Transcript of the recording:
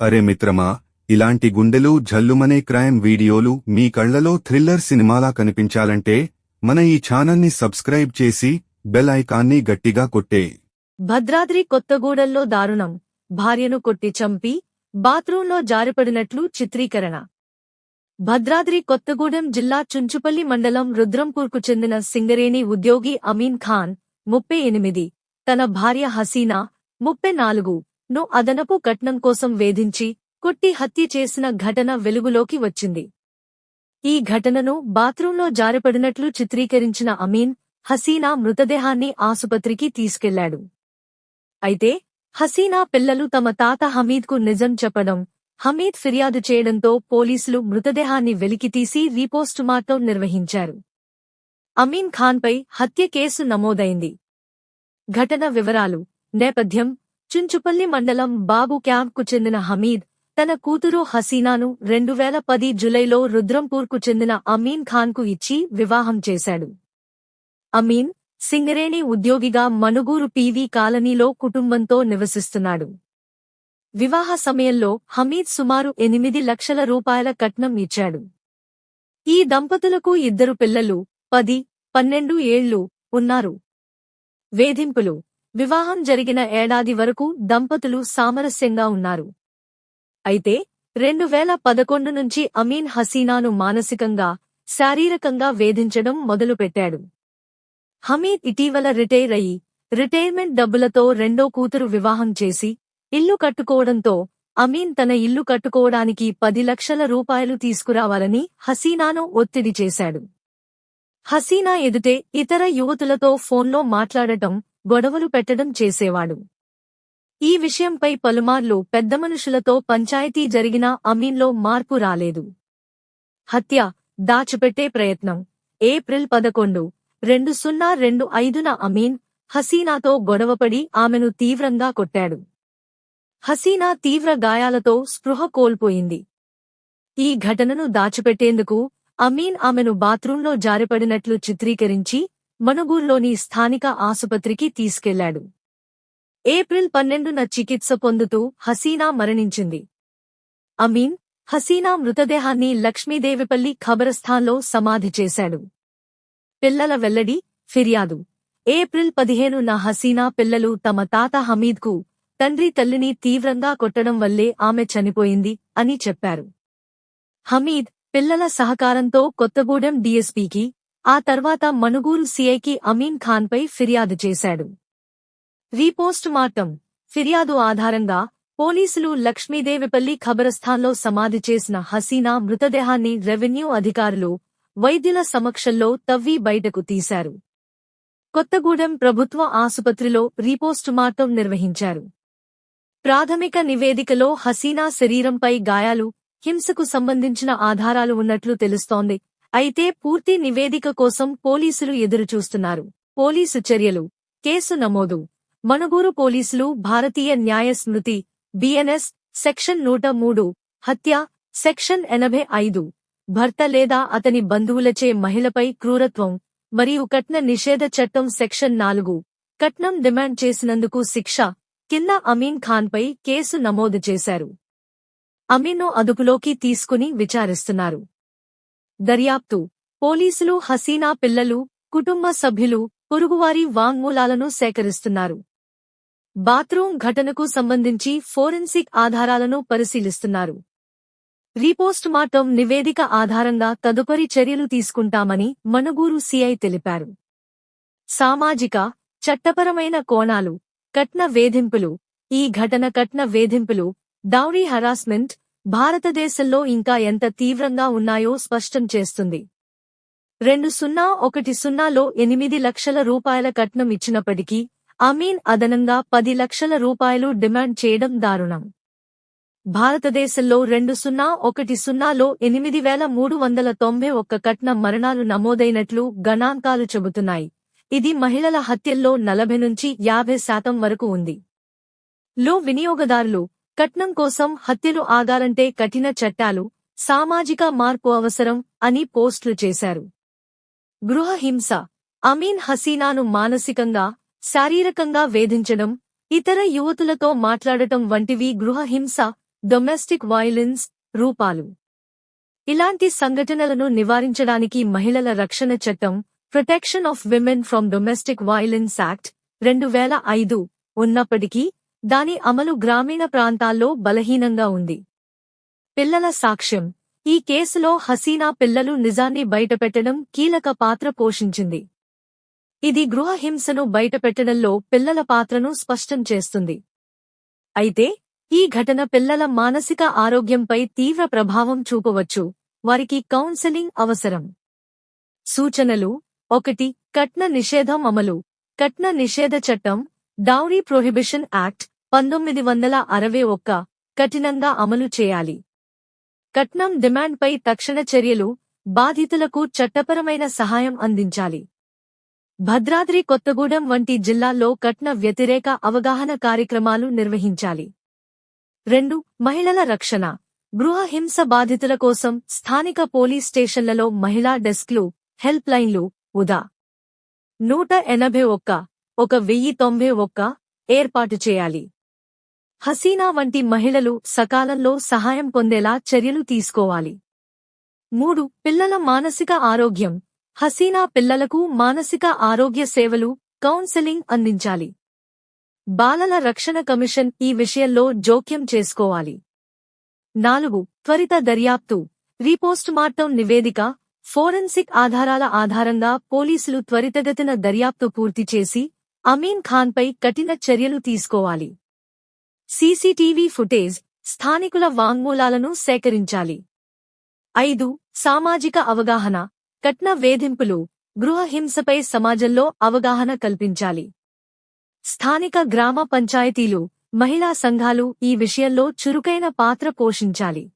అరే మిత్రమా ఇలాంటి గుండెలు జల్లుమనే క్రైమ్ వీడియోలు మీ కళ్ళలో థ్రిల్లర్ సినిమాలా కనిపించాలంటే మన ఈ ఛానల్ని సబ్స్క్రైబ్ చేసి బెల్ ఐకాన్ని గట్టిగా కొట్టే. భద్రాద్రి కొత్తగూడెంలో దారుణం. భార్యను కొట్టి చంపి బాత్రూంలో జారిపడినట్లు చిత్రీకరణ. భద్రాద్రి కొత్తగూడెం జిల్లా చుంచుపల్లి మండలం రుద్రంపూర్కు చెందిన సింగరేణి ఉద్యోగి అమీన్ ఖాన్ ముప్పై ఎనిమిది. తన భార్య హసీనా ముప్పై నాలుగు. ను అదనపు కట్నం కోసం వేధించి కొట్టి హత్య చేసిన ఘటన వెలుగులోకి వచ్చింది. ఈ ఘటనను బాత్రూంలో జారిపడినట్లు చిత్రీకరించిన అమీన్ హసీనా మృతదేహాన్ని ఆసుపత్రికి తీసుకెళ్ళాడు. అయితే హసీనా పిల్లలు తమ తాత హమీద్కు నిజం చెప్పడం హమీద్ ఫిర్యాదు చేయడంతో పోలీసులు మృతదేహాన్ని వెలికితీసి రీపోస్టుమార్టం నిర్వహించారు. అమీన్ ఖాన్పై హత్య కేసు నమోదైంది. ఘటన వివరాలు నేపథ్యం చుంచుపల్లి మండలం బాబు క్యాంప్కు చెందిన హమీద్ తన కూతురు హసీనాను రెండు వేల పది జులైలో రుద్రంపూర్కు చెందిన అమీన్ ఖాన్కు ఇచ్చి వివాహం చేశాడు. అమీన్ సింగరేణి ఉద్యోగిగా మనుగూరు పీవీ కాలనీలో కుటుంబంతో నివసిస్తున్నాడు. వివాహ సమయంలో హమీద్ సుమారు ఎనిమిది లక్షల రూపాయల కట్నం ఇచ్చాడు. ఈ దంపతులకు ఇద్దరు పిల్లలు పది పన్నెండు ఏళ్ళు ఉన్నారు. వేధింపులు వివాహం జరిగిన ఏడాది వరకు దంపతులు సామరస్యంగా ఉన్నారు. అయితే రెండు వేల పదకొండు నుంచి అమీన్ హసీనాను మానసికంగా శారీరకంగా వేధించడం మొదలుపెట్టాడు. హమీద్ ఇటీవల రిటైర్ అయి రిటైర్మెంట్ డబ్బులతో రెండో కూతురు వివాహం చేసి ఇల్లు కట్టుకోవడంతో అమీన్ తన ఇల్లు కట్టుకోవడానికి పది లక్షల రూపాయలు తీసుకురావాలని హసీనాను ఒత్తిడి చేశాడు. హసీనా ఎదుటే ఇతర యువతులతో ఫోన్లో మాట్లాడటం గొడవలు పెట్టడం చేసేవాడు. ఈ విషయంపై పలుమార్లు పెద్ద మనుషులతో పంచాయతీ జరిగినా అమీన్లో మార్పు రాలేదు. హత్య దాచిపెట్టే ప్రయత్నం. ఏప్రిల్ పదకొండు రెండు సున్నా రెండు ఐదున అమీన్ హసీనాతో గొడవపడి ఆమెను తీవ్రంగా కొట్టాడు. హసీనా తీవ్ర గాయాలతో స్పృహ కోల్పోయింది. ఈ ఘటనను దాచిపెట్టేందుకు అమీన్ ఆమెను బాత్రూంలో జారిపడినట్లు చిత్రీకరించి మనుగూర్లోని స్థానిక ఆసుపత్రికి తీసుకెళ్ళాడు. ఏప్రిల్ పన్నెండున చికిత్స పొందుతూ హసీనా మరణించింది. అమీన్ హసీనా మృతదేహాన్ని లక్ష్మీదేవిపల్లి ఖబరస్థాన్లో సమాధి చేశాడు. పిల్లల వెల్లడి ఫిర్యాదు. ఏప్రిల్ పదిహేనున హసీనా పిల్లలు తమ తాత హమీద్కు తండ్రి తల్లిని తీవ్రంగా కొట్టడం వల్లే ఆమె చనిపోయింది అని చెప్పారు. హమీద్ పిల్లల సహకారంతో కొత్తగూడెం డీఎస్పీకి ఆ తర్వాత మనుగూరు సీఐకి అమీన్ ఖాన్పై ఫిర్యాదు చేశాడు. రీపోస్ట్ మార్టం ఫిర్యాదు ఆధారంగా పోలీసులు లక్ష్మీదేవిపల్లి ఖబరస్థాన్లో సమాధి చేసిన హసీనా మృతదేహాన్ని రెవెన్యూ అధికారులు వైద్యుల సమక్షంలో తవ్వి బయటకు తీశారు. కొత్తగూడెం ప్రభుత్వ ఆసుపత్రిలో రీపోస్టుమార్టం నిర్వహించారు. ప్రాథమిక నివేదికలో హసీనా శరీరంపై గాయాలు హింసకు సంబంధించిన ఆధారాలు ఉన్నట్లు తెలుస్తోంది. అయితే పూర్తి నివేదిక కోసం పోలీసులు ఎదురుచూస్తున్నారు. పోలీసు చర్యలు. కేసు నమోదు. మణుగూరు పోలీసులు భారతీయ న్యాయ స్మృతి బిఎన్ఎస్ సెక్షన్ నూట మూడు హత్య సెక్షన్ ఎనభై ఐదు. భర్త లేదా అతని బంధువులచే మహిళపై క్రూరత్వం మరియు కట్న నిషేధ చట్టం సెక్షన్ నాలుగు. కట్నం డిమాండ్ చేసినందుకు శిక్ష. కింద అమీన్ ఖాన్పై కేసు నమోదు చేశారు. అమీన్ను అదుపులోకి తీసుకుని విచారిస్తున్నారు. దర్యాప్తు. పోలీసులు హసీనా పిల్లలు కుటుంబ సభ్యులు పొరుగువారి వాంగ్మూలాలను సేకరిస్తున్నారు. బాత్రూం ఘటనకు సంబంధించి ఫోరెన్సిక్ ఆధారాలను పరిశీలిస్తున్నారు. రీపోస్టుమార్టం నివేదిక ఆధారంగా తదుపరి చర్యలు తీసుకుంటామని మనుగూరు సీఐ తెలిపారు. సామాజిక చట్టపరమైన కోణాలు కట్న వేధింపులు ఈ ఘటన కట్న వేధింపులు డౌరీ హరాస్మెంట్ భారతదేశంలో ఇంకా ఎంత తీవ్రంగా ఉన్నాయో స్పష్టం చేస్తుంది. రెండు సున్నా ఒకటి సున్నాలో ఎనిమిది లక్షల రూపాయల కట్నం ఇచ్చినప్పటికీ అమీన్ అదనంగా పది లక్షల రూపాయలు డిమాండ్ చేయడం దారుణం. భారతదేశంలో రెండు సున్నా ఒకటి సున్నాలో ఎనిమిది వేల మూడు వందల తొంభై ఒక్క కట్నం మరణాలు నమోదైనట్లు గణాంకాలు చెబుతున్నాయి. ఇది మహిళల హత్యల్లో నలభై నుంచి యాభై శాతం వరకు ఉంది. లో వినియోగదారులు కట్నం కోసం హత్యలు ఆగాలంటే కఠిన చట్టాలు సామాజిక మార్పు అవసరం అని పోస్టులు చేశారు. గృహ హింస అమీన్ హసీనాను మానసికంగా శారీరకంగా వేధించడం ఇతర యువతులతో మాట్లాడటం వంటివి గృహ హింస డొమెస్టిక్ వైలెన్స్ రూపాలు. ఇలాంటి సంఘటనలను నివారించడానికి మహిళల రక్షణ చట్టం protection of women from domestic violence act రెండు వేల ఐదు ఉన్నప్పటికీ దాని అమలు గ్రామీణ ప్రాంతాల్లో బలహీనంగా ఉంది. పిల్లల సాక్ష్యం. ఈ కేసులో హసీనా పిల్లలు నిజాన్ని బయటపెట్టడం కీలక పాత్ర పోషించింది. ఇది గృహహింసను బయటపెట్టడంలో పిల్లల పాత్రను స్పష్టం చేస్తుంది. అయితే ఈ ఘటన పిల్లల మానసిక ఆరోగ్యంపై తీవ్ర ప్రభావం చూపవచ్చు. వారికి కౌన్సెలింగ్ అవసరం. సూచనలు. ఒకటి. కట్న నిషేధం అమలు. కట్న నిషేధ చట్టం. డౌరీ ప్రొహిబిషన్ యాక్ట్ పంతొమ్మిది వందల అరవై ఒక్క కఠినంగా అమలు చేయాలి. కట్నం డిమాండ్పై తక్షణ చర్యలు బాధితులకు చట్టపరమైన సహాయం అందించాలి. భద్రాద్రి కొత్తగూడెం వంటి జిల్లాల్లో కట్న వ్యతిరేక అవగాహన కార్యక్రమాలు నిర్వహించాలి. రెండు మహిళల రక్షణ. గృహ హింస బాధితుల కోసం స్థానిక పోలీస్ స్టేషన్లలో మహిళా డెస్క్లు హెల్ప్ లైన్లు ఉదా. నూట ఎనభై ఒక్క. ఒక వెయ్యి తొంభై ఒక్క ఏర్పాటు చేయాలి. హసీనా వంటి మహిళలు సకాలంలో సహాయం పొందేలా చర్యలు తీసుకోవాలి. మూడు పిల్లల మానసిక ఆరోగ్యం. హసీనా పిల్లలకు మానసిక ఆరోగ్య సేవలు కౌన్సెలింగ్ అందించాలి. బాలల రక్షణ కమిషన్ ఈ విషయంలో జోక్యం చేసుకోవాలి. నాలుగు త్వరిత దర్యాప్తు. రీపోస్టుమార్టం నివేదిక ఫోరెన్సిక్ ఆధారాల ఆధారంగా పోలీసులు త్వరితగతిన దర్యాప్తు పూర్తి చేసి అమీన్ ఖాన్పై కఠిన చర్యలు తీసుకోవాలి. సీసీటీవీ ఫుటేజ్ స్థానికుల వాంగ్మూలాలను సేకరించాలి. ఐదు సామాజిక అవగాహన కట్న వేధింపులు గృహ హింసపై సమాజంలో అవగాహన కల్పించాలి. స్థానిక గ్రామ పంచాయతీలు మహిళా సంఘాలు ఈ విషయంలో చురుకైన పాత్ర పోషించాలి.